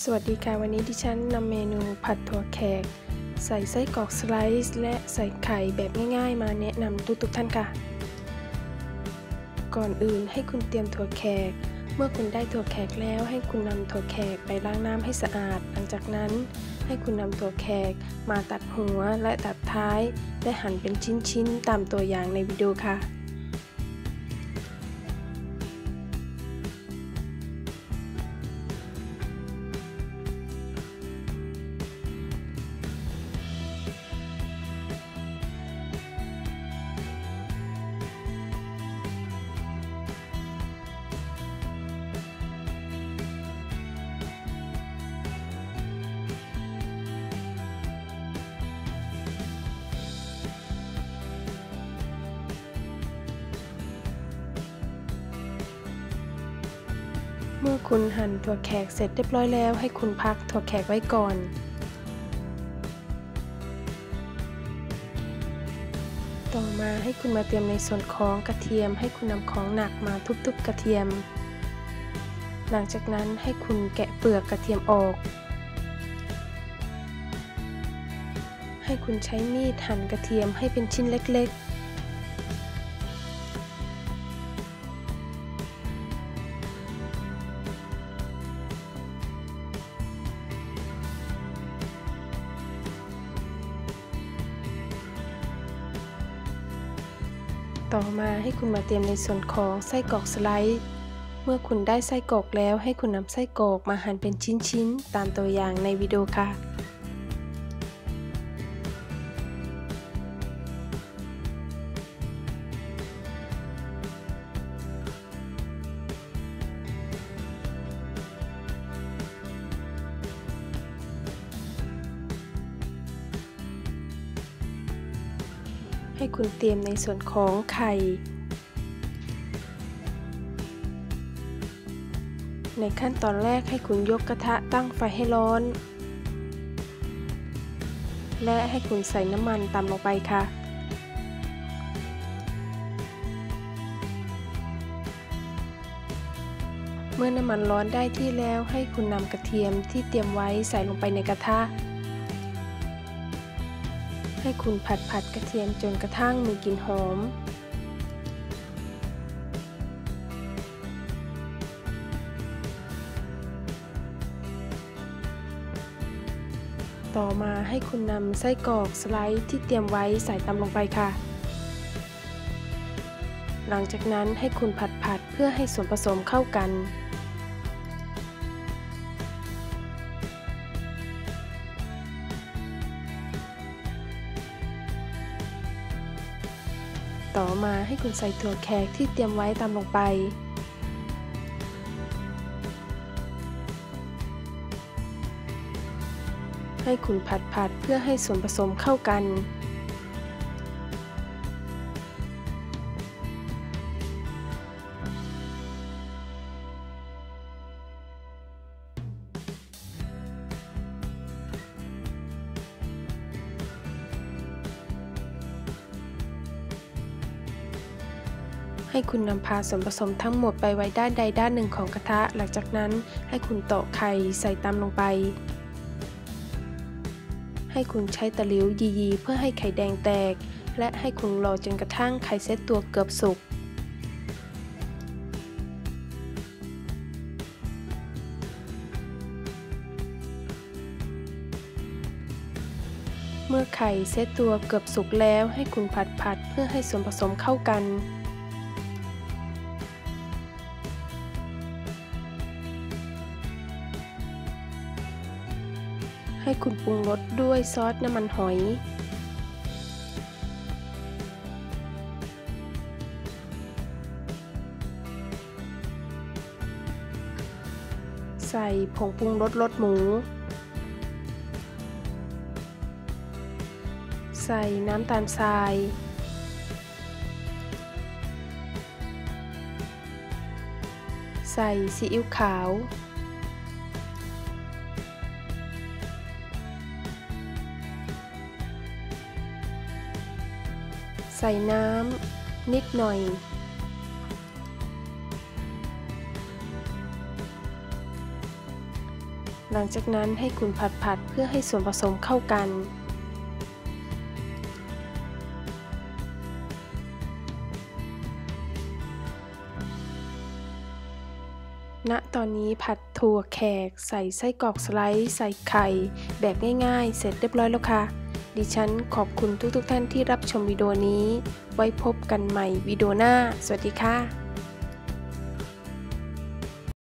สวัสดีค่ะวันนี้ดิฉันนำเมนูผัดถั่วแขก ใส่ไส้กรอกสไลซ์และใส่ไข่แบบง่ายๆ มาแนะนำทุกๆท่านค่ะ ก่อนอื่นให้คุณเตรียมถั่วแขก เมื่อคุณได้ถั่วแขกแล้วให้คุณนำถั่วแขกไปล้างน้ำให้สะอาด หลังจากนั้น ให้คุณนำถั่วแขกมาตัดหัวและตัดท้าย และหั่นเป็นชิ้นๆ ตามตัวอย่างในวิดีโอค่ะ คุณหั่นถั่วแขกเสร็จเรียบร้อยแล้วให้คุณพักถั่วแขกไว้ก่อนต่อมาให้คุณมาเตรียมในส่วนของกระเทียม ให้คุณนำของหนักมาทุบๆกระเทียม หลังจากนั้นให้คุณแกะเปลือกกระเทียมออก ให้คุณใช้มีดหั่นกระเทียมให้เป็นชิ้นเล็กๆ ต่อมาให้คุณมาเตรียมในส่วนของไส้กรอกสไลด์ เมื่อคุณได้ไส้กรอกแล้วให้คุณนำไส้กรอกมาหั่นเป็นชิ้นๆ ตามตัวอย่างในวิดีโอค่ะ ให้คุณเตรียมในส่วนของไข่ ในขั้นตอนแรกให้คุณยกกระทะตั้งไฟให้ร้อน และให้คุณใส่น้ำมันตามลงไปค่ะเมื่อน้ำมันร้อนได้ที่แล้วให้คุณนำกระเทียมที่เตรียมไว้ใส่ลงไปในกระทะ ให้คุณผัดผัดกระเทียมจนกระทั่งมีกลิ่นหอม ต่อมาให้คุณนำไส้กรอกสไลด์ที่เตรียมไว้ใส่ตามลงไปค่ะ หลังจากนั้นให้คุณผัดผัดเพื่อให้ส่วนผสมเข้ากัน ต่อมาให้คุณใส่ถั่วแขกที่เตรียมไว้ตามลงไป ให้คุณผัดผัดเพื่อให้ส่วนผสมเข้ากัน ให้คุณนำพาส่วนผสมทั้งหมดไปไว้ด้านใดด้านหนึ่งของกระทะ หลังจากนั้นให้คุณตอกไข่ใส่ตามลงไป ให้คุณใช้ตะลิวยีๆเพื่อให้ไข่แดงแตก และให้คุณรอจนกระทั่งไข่เซตตัวเกือบสุกเมื่อไข่เซตตัวเกือบสุกแล้วให้คุณผัดผัดเพื่อให้ส่วนผสมเข้ากัน ให้คุณปรุงรสด้วยซอสน้ำมันหอย ใส่ผงปรุงรสรสหมู ใส่น้ำตาลทรายใส่ซีอิ๊วขาว ใส่น้ำนิดหน่อย หลังจากนั้นให้คุณผัดผัดเพื่อให้ส่วนผสมเข้ากัน ณ ตอนนี้ผัดถั่วแขกใส่ไส้กรอกสไลด์ใส่ไข่ แบบง่ายๆ เสร็จเรียบร้อยแล้วค่ะ ดิฉันขอบคุณทุกๆทท่านที่รับชมวิดีโอนี้ ไว้พบกันใหม่วิดีโอหน้า สวัสดีค่ะ